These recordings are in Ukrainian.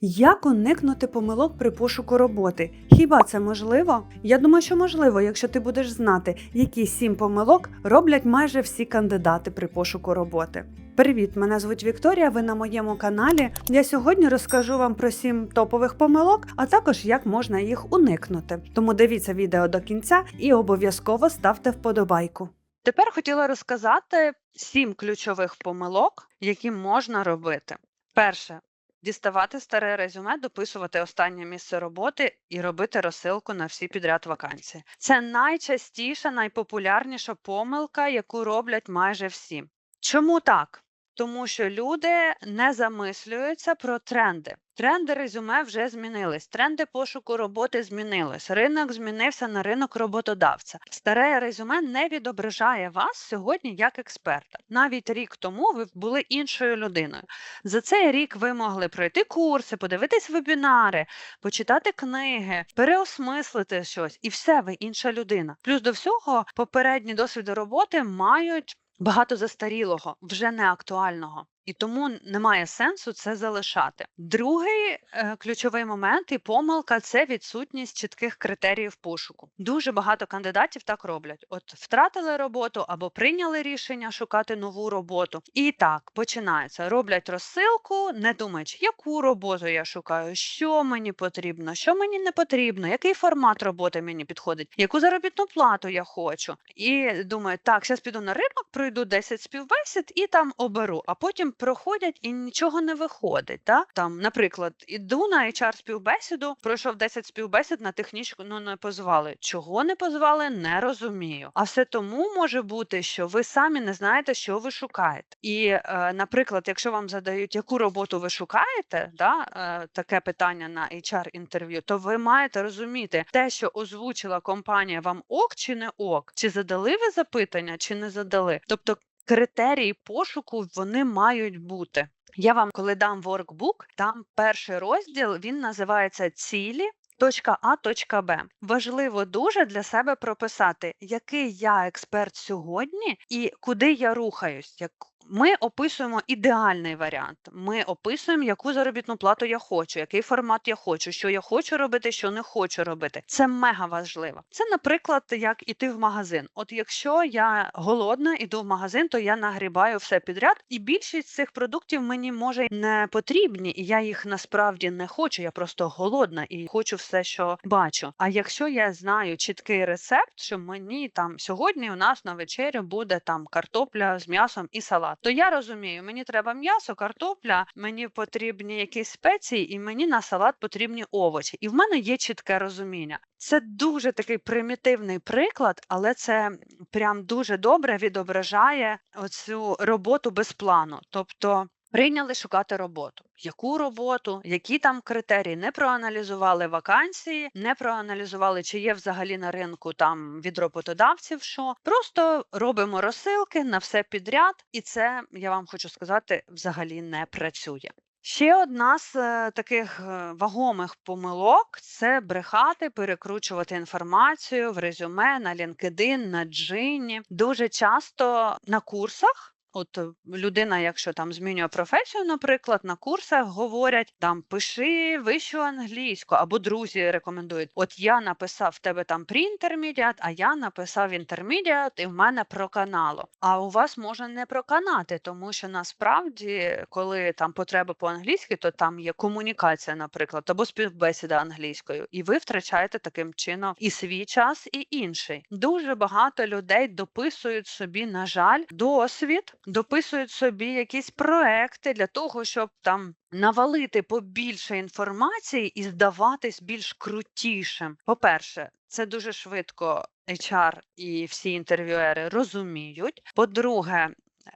Як уникнути помилок при пошуку роботи? Хіба це можливо? Я думаю, що можливо, якщо ти будеш знати, які сім помилок роблять майже всі кандидати при пошуку роботи. Привіт, мене звуть Вікторія. Ви на моєму каналі. Я сьогодні розкажу вам про сім топових помилок, а також як можна їх уникнути. Тому дивіться відео до кінця і обов'язково ставте вподобайку. Тепер хотіла розказати сім ключових помилок, які можна робити. Перше діставати старе резюме, дописувати останнє місце роботи і робити розсилку на всі підряд вакансії. Це найчастіша, найпопулярніша помилка, яку роблять майже всі. Чому так? Тому що люди не замислюються про тренди. Тренди резюме вже змінились. Тренди пошуку роботи змінились. Ринок змінився на ринок роботодавця. Старе резюме не відображає вас сьогодні як експерта. Навіть рік тому ви були іншою людиною. За цей рік ви могли пройти курси, подивитись вебінари, почитати книги, переосмислити щось, і все, ви інша людина. Плюс до всього, попередні досвіди роботи мають. Багато застарілого, вже не актуального, і тому немає сенсу це залишати. Другий е, ключовий момент і помилка це відсутність чітких критеріїв пошуку. Дуже багато кандидатів так роблять: от втратили роботу або прийняли рішення шукати нову роботу. І так починається. Роблять розсилку, не думаючи, яку роботу я шукаю, що мені потрібно, що мені не потрібно, який формат роботи мені підходить, яку заробітну плату я хочу. І думаю, так, зараз піду на ринок, пройду 10 співбесід і там оберу, а потім проходять і нічого не виходить. Та? Там, наприклад, іду на HR співбесіду, пройшов 10 співбесід на технічку, ну не позвали. Чого не позвали, не розумію. А все тому може бути, що ви самі не знаєте, що ви шукаєте. І, е, наприклад, якщо вам задають, яку роботу ви шукаєте, да, е, таке питання на HR інтерв'ю, то ви маєте розуміти те, що озвучила компанія вам ок чи не ок, чи задали ви запитання, чи не задали. Тобто критерії пошуку вони мають бути. Я вам, коли дам воркбук, там перший розділ він називається цілі. Точка А, точка Б. Важливо дуже для себе прописати, який я експерт сьогодні і куди я рухаюсь. Як ми описуємо ідеальний варіант. Ми описуємо, яку заробітну плату я хочу, який формат я хочу, що я хочу робити, що не хочу робити. Це мега важливо. Це, наприклад, як іти в магазин. От якщо я голодна, іду в магазин, то я нагрібаю все підряд, і більшість цих продуктів мені може не потрібні, і я їх насправді не хочу. Я просто голодна і хочу все, що бачу. А якщо я знаю чіткий рецепт, що мені там сьогодні у нас на вечерю буде там картопля з м'ясом і салат то я розумію, мені треба м'ясо, картопля, мені потрібні якісь спеції, і мені на салат потрібні овочі. І в мене є чітке розуміння. Це дуже такий примітивний приклад, але це прям дуже добре відображає оцю роботу без плану. Тобто. Прийняли шукати роботу. Яку роботу, які там критерії, не проаналізували вакансії, не проаналізували, чи є взагалі на ринку там від роботодавців що. Просто робимо розсилки на все підряд, і це я вам хочу сказати, взагалі не працює. Ще одна з е, таких е, вагомих помилок це брехати, перекручувати інформацію в резюме на LinkedIn, на Джині. Дуже часто на курсах. От е, людина, якщо там змінює професію, наприклад, на курсах говорять там пиши вищу англійську, або друзі рекомендують. От я написав в тебе там pre-intermediate, а я написав intermediate, і в мене проканало. А у вас може не проканати, тому що насправді, коли там потреба по англійськи, то там є комунікація, наприклад, або співбесіда англійською, і ви втрачаєте таким чином і свій час, і інший. Дуже багато людей дописують собі, на жаль, досвід дописують собі якісь проекти для того, щоб там навалити побільше інформації і здаватись більш крутішим. По-перше, це дуже швидко HR і всі інтерв'юери розуміють. По-друге,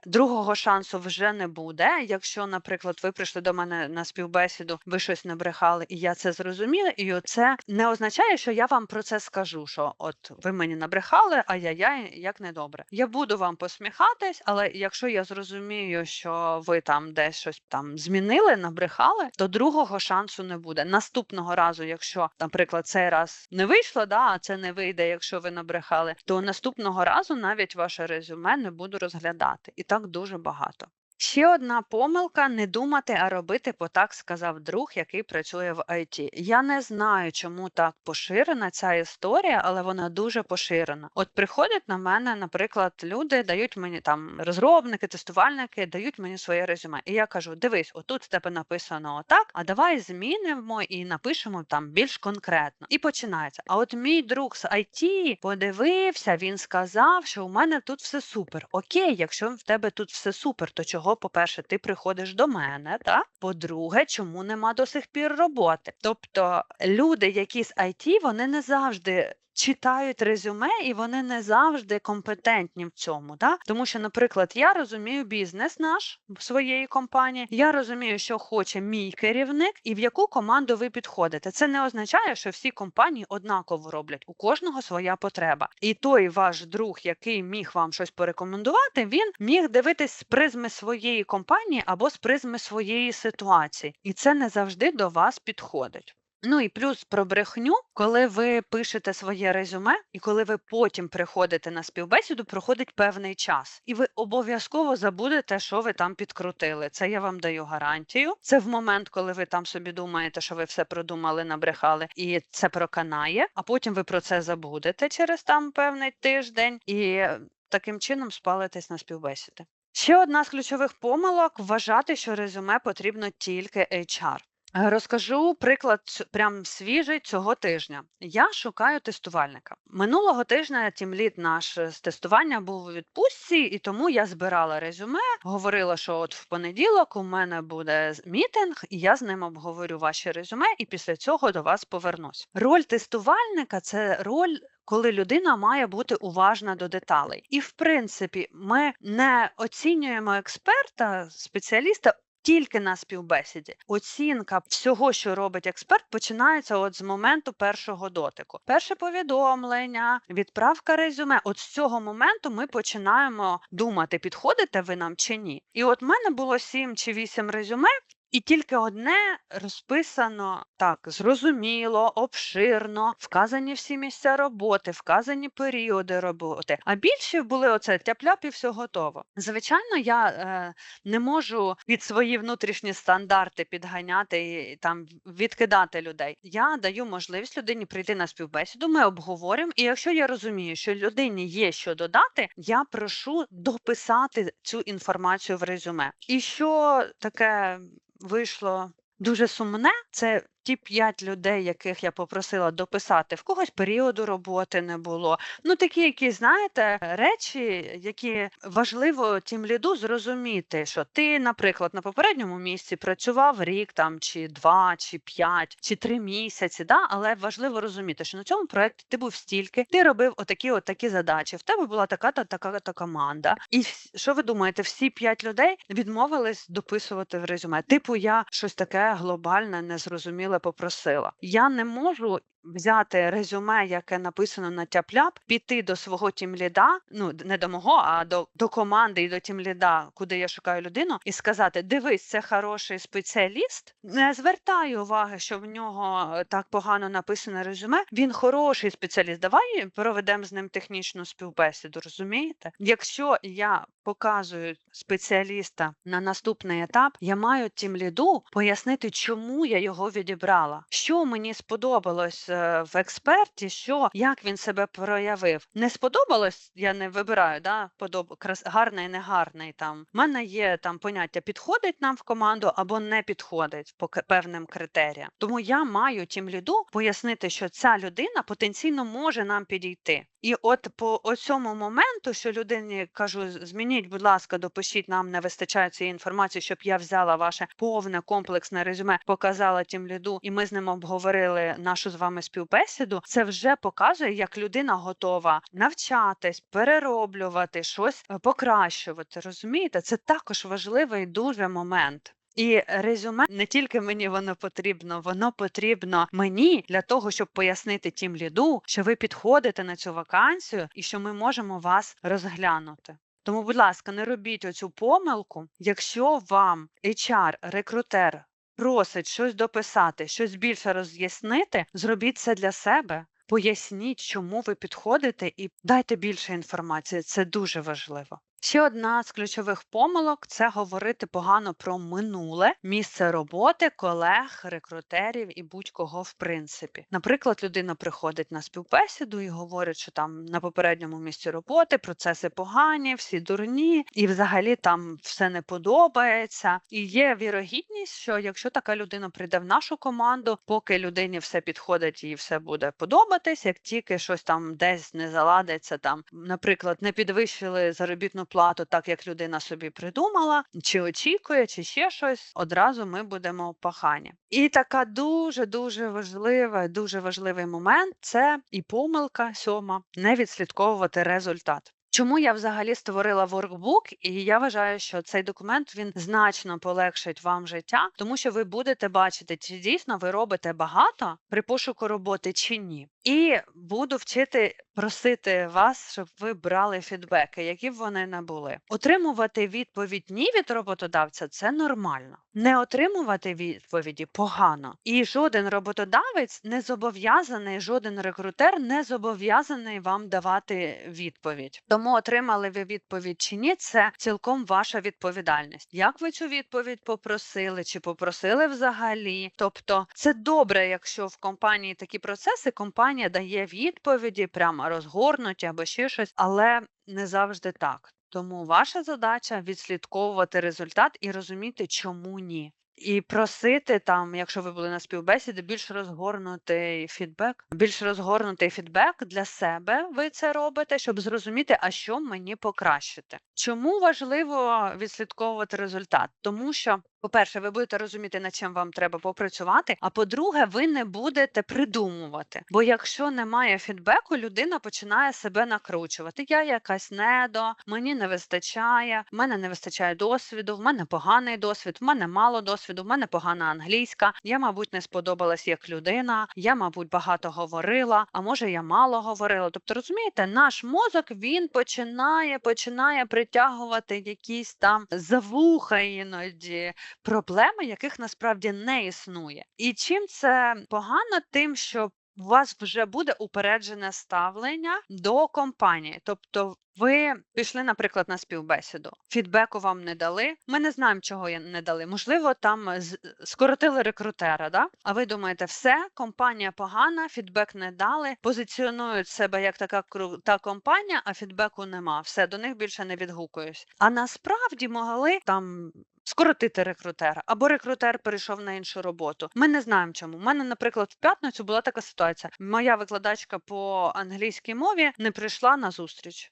Другого шансу вже не буде. Якщо, наприклад, ви прийшли до мене на співбесіду, ви щось не брехали, і я це зрозуміла, і це не означає, що я вам про це скажу. Що от ви мені набрехали, а я я як недобре. Я буду вам посміхатись, але якщо я зрозумію, що ви там десь щось там змінили, набрехали, то другого шансу не буде. Наступного разу, якщо, наприклад, цей раз не вийшло, да, а це не вийде, якщо ви набрехали, то наступного разу навіть ваше резюме не буду розглядати. І так дуже багато. Ще одна помилка не думати, а робити, бо так сказав друг, який працює в IT. Я не знаю, чому так поширена ця історія, але вона дуже поширена. От приходять на мене, наприклад, люди дають мені там розробники, тестувальники, дають мені своє резюме. І я кажу: дивись, отут в тебе написано отак, а давай змінимо і напишемо там більш конкретно. І починається. А от мій друг з IT подивився, він сказав, що у мене тут все супер. Окей, якщо в тебе тут все супер, то чого, по-перше, ти приходиш до мене, та По-друге, чому нема до сих пір роботи? Тобто люди, які з IT, вони не завжди. Читають резюме, і вони не завжди компетентні в цьому. Да? Тому що, наприклад, я розумію бізнес наш своєї компанії, я розумію, що хоче мій керівник і в яку команду ви підходите. Це не означає, що всі компанії однаково роблять. У кожного своя потреба. І той ваш друг, який міг вам щось порекомендувати, він міг дивитись з призми своєї компанії або з призми своєї ситуації, і це не завжди до вас підходить. Ну і плюс про брехню, коли ви пишете своє резюме, і коли ви потім приходите на співбесіду, проходить певний час, і ви обов'язково забудете, що ви там підкрутили. Це я вам даю гарантію. Це в момент, коли ви там собі думаєте, що ви все продумали, набрехали, і це проканає. А потім ви про це забудете через там певний тиждень, і таким чином спалитесь на співбесіди. Ще одна з ключових помилок вважати, що резюме потрібно тільки HR. Е, Розкажу приклад прям свіжий цього тижня. Я шукаю тестувальника. Минулого тижня тімлід наш е, з тестування був у відпустці, і тому я збирала резюме, говорила, що от в понеділок у мене буде мітинг, і я з ним обговорю ваші резюме, і після цього до вас повернусь. Роль тестувальника це роль. Коли людина має бути уважна до деталей, і в принципі, ми не оцінюємо експерта, спеціаліста тільки на співбесіді. Оцінка всього, що робить експерт, починається от з моменту першого дотику. Перше повідомлення, відправка резюме. От з цього моменту ми починаємо думати, підходите ви нам чи ні. І от в мене було сім чи вісім резюме. І тільки одне розписано так зрозуміло, обширно, вказані всі місця роботи, вказані періоди роботи. А більше були оце тяп-ляп і все готово. Звичайно, я е, не можу під свої внутрішні стандарти підганяти і там відкидати людей. Я даю можливість людині прийти на співбесіду. Ми обговоримо. І якщо я розумію, що людині є що додати, я прошу дописати цю інформацію в резюме. І що таке вийшло дуже сумне, це ті п'ять людей, яких я попросила дописати, в когось періоду роботи не було. Ну такі, які знаєте, речі, які важливо тім ліду зрозуміти, що ти, наприклад, на попередньому місці працював рік там, чи два, чи п'ять, чи три місяці. Да? Але важливо розуміти, що на цьому проєкті ти був стільки, ти робив отакі, отакі задачі. В тебе була така та така та команда. І що ви думаєте, всі п'ять людей відмовились дописувати в резюме? Типу, я щось таке глобальне, незрозуміле попросила. Я не можу. Взяти резюме, яке написано на тяп-ляп, піти до свого тімліда, ну не до мого, а до, до команди і до тімліда, куди я шукаю людину, і сказати: дивись, це хороший спеціаліст. Не звертаю уваги, що в нього е, так погано написане резюме. Він хороший спеціаліст. Давай проведемо з ним технічну співбесіду. Розумієте? Якщо я показую спеціаліста на наступний етап, я маю тімліду пояснити, чому я його відібрала, що мені сподобалось в експерті, що як він себе проявив. Не сподобалось, я не вибираю, да, подоб... крас... гарний, не гарний. Там У мене є там поняття підходить нам в команду або не підходить по певним критеріям. Тому я маю тімліду пояснити, що ця людина потенційно може нам підійти. І от по цьому моменту, що людині кажу, змініть, будь ласка, допишіть, нам не вистачає цієї інформації, щоб я взяла ваше повне комплексне резюме, показала тім ліду, і ми з ним обговорили нашу з вами співбесіду. Це вже показує, як людина готова навчатись, перероблювати щось е, покращувати. Розумієте, це також важливий дуже момент. І резюме не тільки мені воно потрібно, воно потрібно мені для того, щоб пояснити тім ліду, що ви підходите на цю вакансію і що ми можемо вас розглянути. Тому, будь ласка, не робіть оцю помилку, якщо вам HR, рекрутер просить щось дописати, щось більше роз'яснити, зробіть це для себе. Поясніть, чому ви підходите, і дайте більше інформації. Це дуже важливо. Ще одна з ключових помилок це говорити погано про минуле місце роботи, колег, рекрутерів і будь-кого в принципі. Наприклад, людина приходить на співбесіду і говорить, що там на попередньому місці роботи процеси погані, всі дурні, і взагалі там все не подобається. І є вірогідність, що якщо така людина прийде в нашу команду, поки людині все підходить і все буде подобатись, як тільки щось там десь не заладиться, там, наприклад, не підвищили заробітну плату, так як людина собі придумала, чи очікує, чи ще щось, одразу ми будемо пахані. І така дуже дуже важлива, дуже важливий момент це і помилка сьома не відслідковувати результат. Чому я взагалі створила воркбук, і я вважаю, що цей документ він значно полегшить вам життя, тому що ви будете бачити, чи дійсно ви робите багато при пошуку роботи чи ні. І буду вчити просити вас, щоб ви брали фідбеки, які б вони не були. Отримувати відповідь ні від роботодавця це нормально. Не отримувати відповіді погано. І жоден роботодавець не зобов'язаний, жоден рекрутер не зобов'язаний вам давати відповідь. Тому отримали ви відповідь чи ні, це цілком ваша відповідальність. Як ви цю відповідь попросили, чи попросили взагалі? Тобто, це добре, якщо в компанії такі процеси, компанія дає відповіді, прямо розгорнуті або ще щось, але не завжди так. Тому ваша задача відслідковувати результат і розуміти, чому ні. І просити там, якщо ви були на співбесіді, більш розгорнутий фідбек, більш розгорнутий фідбек для себе. Ви це робите, щоб зрозуміти, а що мені покращити. Чому важливо відслідковувати результат? Тому що. По-перше, ви будете розуміти, над чим вам треба попрацювати. А по-друге, ви не будете придумувати. Бо якщо немає фідбеку, людина починає себе накручувати. Я якась недо, мені не вистачає, в мене не вистачає досвіду, в мене поганий досвід, в мене мало досвіду, в мене погана англійська. Я, мабуть, не сподобалась як людина. Я, мабуть, багато говорила, а може я мало говорила. Тобто, розумієте, наш мозок він починає починає притягувати якісь там завуха іноді проблеми, яких насправді не існує. І чим це погано, тим, що у вас вже буде упереджене ставлення до компанії, тобто. Ви пішли, наприклад, на співбесіду, фідбеку вам не дали. Ми не знаємо, чого не дали. Можливо, там з- скоротили рекрутера. Да? А ви думаєте, все, компанія погана, фідбек не дали, позиціонують себе як така крута компанія, а фідбеку нема. Все, до них більше не відгукуюсь. А насправді могли там скоротити рекрутера, або рекрутер перейшов на іншу роботу. Ми не знаємо чому. У мене, наприклад, в п'ятницю була така ситуація. Моя викладачка по англійській мові не прийшла на зустріч.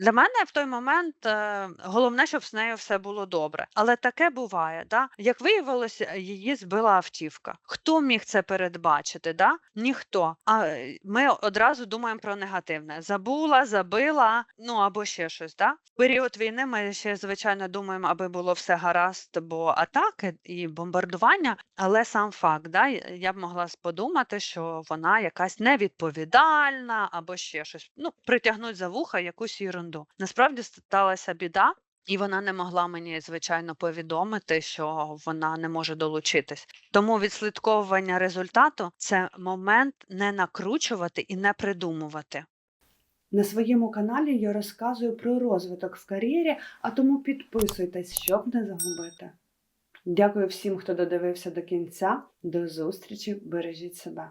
Для мене в той момент е, головне, щоб з нею все було добре. Але таке буває. Да? Як виявилося, її збила автівка. Хто міг це передбачити? Да? Ніхто. А е, ми одразу думаємо про негативне: забула, забила, ну або ще щось. Да? В період війни ми ще звичайно думаємо, аби було все гаразд, бо атаки і бомбардування. Але сам факт, да, я б могла подумати, що вона якась невідповідальна або ще щось. Ну, притягнуть за вуха якусь ерунду. Насправді сталася біда. І вона не могла мені, звичайно, повідомити, що вона не може долучитись. Тому відслідковування результату це момент не накручувати і не придумувати. На своєму каналі я розказую про розвиток в кар'єрі, а тому підписуйтесь, щоб не загубити. Дякую всім, хто додивився до кінця. До зустрічі, бережіть себе.